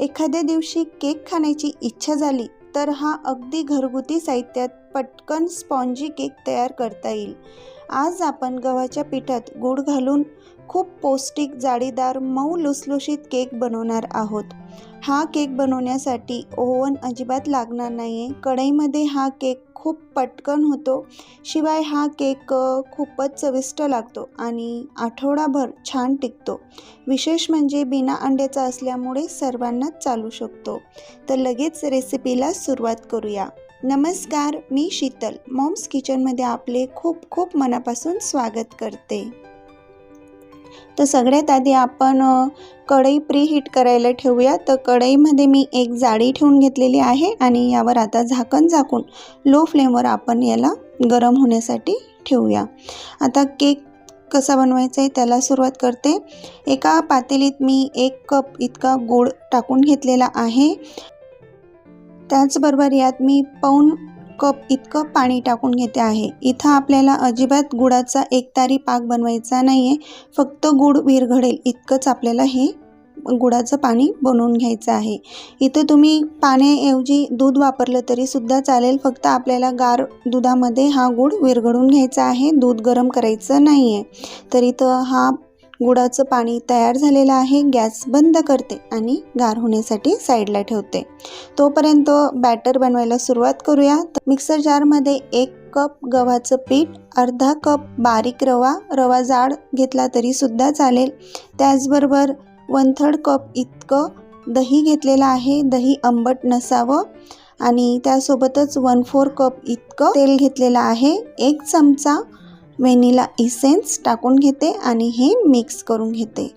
एखाद्या दिवशी केक खाण्याची इच्छा झाली तर हा अगदी घरगुती साहित्यात पटकन स्पॉन्जी केक तयार करता येईल. आज आपण गव्हाच्या पिठात गूळ घालून खूप पौष्टिक जाळीदार मऊ लुसलुशीत केक बनवणार आहोत. हा केक बनवण्यासाठी ओव्हन अजिबात लागणार नाही आहे कढईमध्ये हा केक खूप पटकन होतो. शिवाय हा केक खूपच चविष्ट लागतो आणि आठवडाभर छान टिकतो. विशेष म्हणजे बिना अंड्याचा असल्यामुळे सर्वांनाच चालू शकतो. तर लगेच रेसिपीला सुरुवात करूया. नमस्कार मी शीतल. मॉम्स किचनमध्ये आपले खूप खूप मनापासून स्वागत करते. तर सगळ्यात आधी आपण कढई कढई प्रीहीट करायला ठेवूया. तर कढईमध्ये मी एक जाळी ठेवून घेतलेली आहे आणि यावर आता झाकण झाकून लो फ्लेमवर आपण याला गरम होण्यासाठी ठेवूया. आता केक कसा बनवायचा आहे त्याला सुरुवात करते. एका पातेलीत मी एक कप इतका गूळ टाकून घेतलेला आहे. त्याचबरोबर यात मी पाऊन कप इतकं पाणी टाकून घेते आहे. इथं आपल्याला अजिबात गुळाचा एकतारी पाक बनवायचा नाही आहे फक्त गूळ विरघडेल इतकंच आपल्याला हे गुळाचं पाणी बनवून घ्यायचं आहे. इथं तुम्ही पाण्याऐवजी दूध वापरलं तरीसुद्धा चालेल. फक्त आपल्याला गार दुधामध्ये हा गूळ विरघडून घ्यायचा आहे. दूध गरम करायचं नाही आहे तर इथं हा गुळाचं पाणी तयार झालेलं आहे गॅस बंद करते आणि गार होण्यासाठी साईडला ठेवते. तोपर्यंत बॅटर बनवायला सुरुवात करूया. तर मिक्सर जारमध्ये एक कप गव्हाचं पीठ अर्धा कप बारीक रवा रवा जाड घेतला तरीसुद्धा चालेल. त्याचबरोबर वन थर्ड कप इतकं दही घेतलेलं आहे दही आंबट नसावं. आणि त्यासोबतच वन फोर कप इतकं तेल घेतलेलं आहे एक चमचा व्हॅनिला इसेन्स टाकून घेते आणि हे मिक्स करून घेते.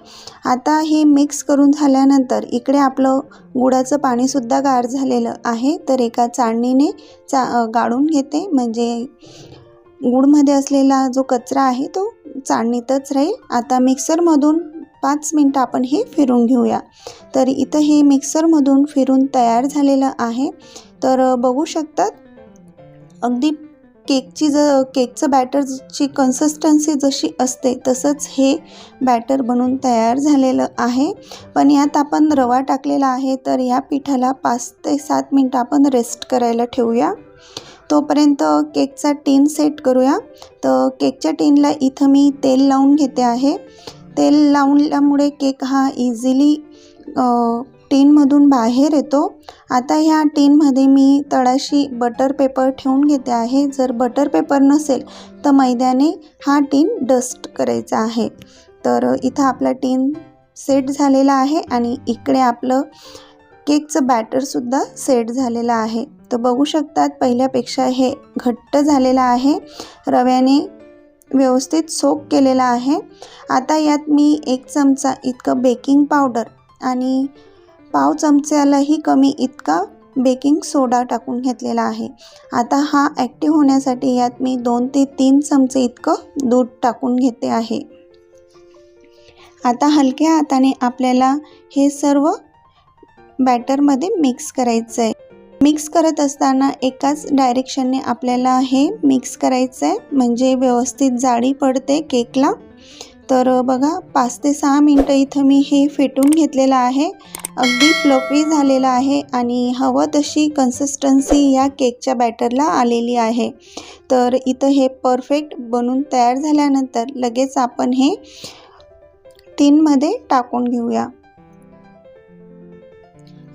आता हे मिक्स करून झाल्यानंतर इकडे आपलं गुळाचं पाणीसुद्धा गार झालेलं आहे तर एका चाळणीने चा गाळून घेते. म्हणजे गुळमध्ये असलेला जो कचरा आहे तो चाळणीतच राहील. आता मिक्सरमधून पाच मिनटं आपण हे फिरून घेऊया. तर इथं हे मिक्सरमधून फिरून तयार झालेलं आहे. तर बघू शकतात अगदी केकची ज केकचं बॅटरची कन्सिस्टन्सी जशी असते तसंच हे बॅटर बनून तयार झालेलं आहे. पण यात आपण रवा टाकलेला आहे तर या पिठाला पाच ते सात मिनटं आपण रेस्ट करायला ठेवूया. तोपर्यंत केकचा टीन सेट करूया. तर केकच्या टीनला इथं मी तेल लावून घेते आहे. तेल लावल्यामुळे केक हा इझिली टीनमधून बाहेर येतो. आता ह्या टीनमध्ये मी तळाशी बटर पेपर ठेवून घेते आहे. जर बटर पेपर नसेल तर मैद्याने हा टीन डस्ट करायचा आहे. तर इथं आपला टीन सेट झालेला आहे आणि इकडे आपलं केकचं बॅटरसुद्धा सेट झालेलं आहे. तर बघू शकतात पहिल्यापेक्षा हे घट्ट झालेलं आहे. रव्याने व्यवस्थित सोक केलेला आहे. आता यात मी एक चमचा इतकं बेकिंग पावडर आणि पाव चमच्यालाही कमी इतका बेकिंग सोडा टाकून घेतलेला आहे. आता हा ॲक्टिव्ह होण्यासाठी यात मी दोन ते तीन चमचे इतकं दूध टाकून घेते आहे. आता हलक्या हाताने आपल्याला हे सर्व बॅटरमध्ये मिक्स करायचं आहे मिक्स करत असताना एकाच डायरेक्शनने आपल्याला हे मिक्स करायचं आहे म्हणजे व्यवस्थित जाळी पडते केकला. तर बघा पाच ते सहा मिनटं इथं मी हे फेटून घेतलेलं आहे. अगदी फ्लफी झालेलं आहे आणि हवं तशी कन्सिस्टन्सी या केकच्या बॅटरला आलेली आहे. तर इथं हे परफेक्ट बनून तयार झाल्यानंतर लगेच आपण हे टीनमध्ये टाकून घेऊया.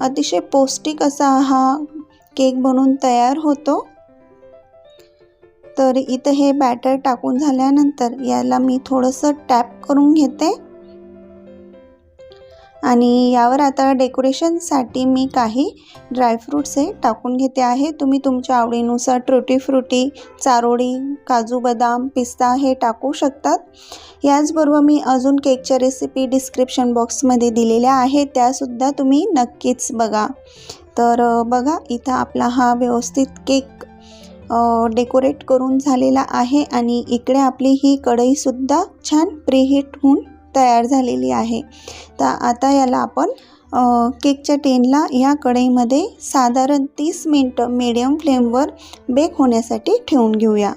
अतिशय पौष्टिक असा हा केक बनून तयार होतो. तर इथं हे बॅटर टाकून झाल्यानंतर याला मी थोडंसं टॅप करून घेते. आणि यावर आता डेकोरेशनसाठी मी काही ड्रायफ्रूट्स हे टाकून घेते आहे. तुम्ही तुमच्या आवडीनुसार ट्रुटी फ्रुटी चारोळी काजू बदाम पिस्ता हे टाकू शकतात. याचबरोबर मी अजून केकच्या रेसिपी डिस्क्रिप्शन बॉक्समध्ये दिलेल्या आहेत. त्यासुद्धा तुम्ही नक्कीच बघा. तर बघा इथं आपला हा व्यवस्थित केक डेकोरेट करून झालेला आहे आणि इकडे आपली ही कढईसुद्धा छान प्रीहीट होऊन तयार झालेली आहे. तर आता याला आपण केकच्या टेनला या कढईमध्ये साधारण तीस मिनटं मीडियम फ्लेमवर बेक होण्यासाठी ठेवून घेऊया.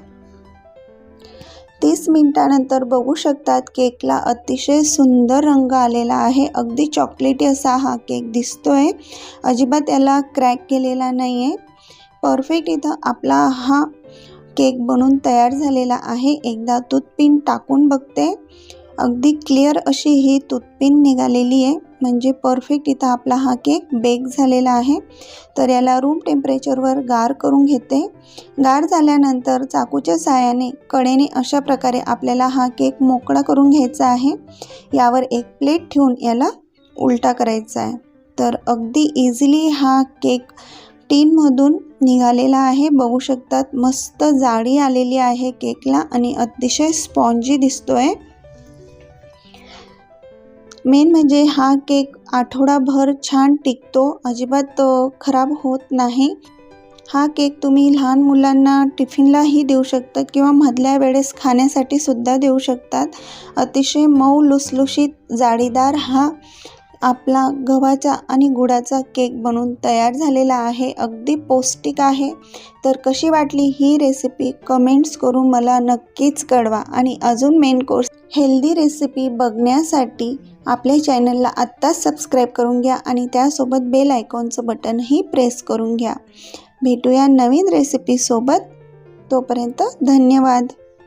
तीस मिनटानंतर बघू शकतात केकला अतिशय सुंदर रंग आलेला आहे. अगदी चॉकलेटी असा हा केक दिसतोय. अजिबात याला क्रॅक केलेला नाही आहे परफेक्ट इथं आपला हा केक बनून तयार झालेला आहे. एकदा तूथपिन टाकून बघते. अगदी क्लिअर अशी ही तुतपिन निघालेली आहे. म्हणजे परफेक्ट इथं आपला हा केक बेक झालेला आहे. तर याला रूम टेम्परेचरवर गार करून घेते. गार झाल्यानंतर चाकूच्या साह्याने कडेने अशा प्रकारे आपल्याला हा केक मोकळा करून घ्यायचा आहे. यावर एक प्लेट ठेवून याला उलटा करायचा आहे. तर अगदी इझिली हा केक टीनमधून निघालेला आहे. बघू शकतात मस्त जाडी आलेली आहे केकला आणि अतिशय स्पॉन्जी दिसतो आहे मेन म्हणजे हा केक आठवडाभर छान टिकतो अजिबात खराब होत नाही. हा केक तुम्ही लहान मुलांना टिफिनलाही देऊ शकता किंवा मधल्या वेळेस खाण्यासाठी सुद्धा देऊ शकतात. अतिशय मऊ लुसलुशीत जाळीदार हा आपला गव्हाचा आणि गुळाचा केक बनून तयार झालेला आहे. अगदी पौष्टिक आहे. तर कशी वाटली ही रेसिपी कमेंट्स करून मला नक्कीच कळवा. आणि अजून मेन कोर्स हेल्दी रेसिपी बघण्यासाठी आपल्या चॅनलला आत्ताच सबस्क्राईब करून घ्या आणि त्यासोबत बेल आयकॉनचं बटनही प्रेस करून घ्या. भेटूया नवीन रेसिपीसोबत तोपर्यंत धन्यवाद.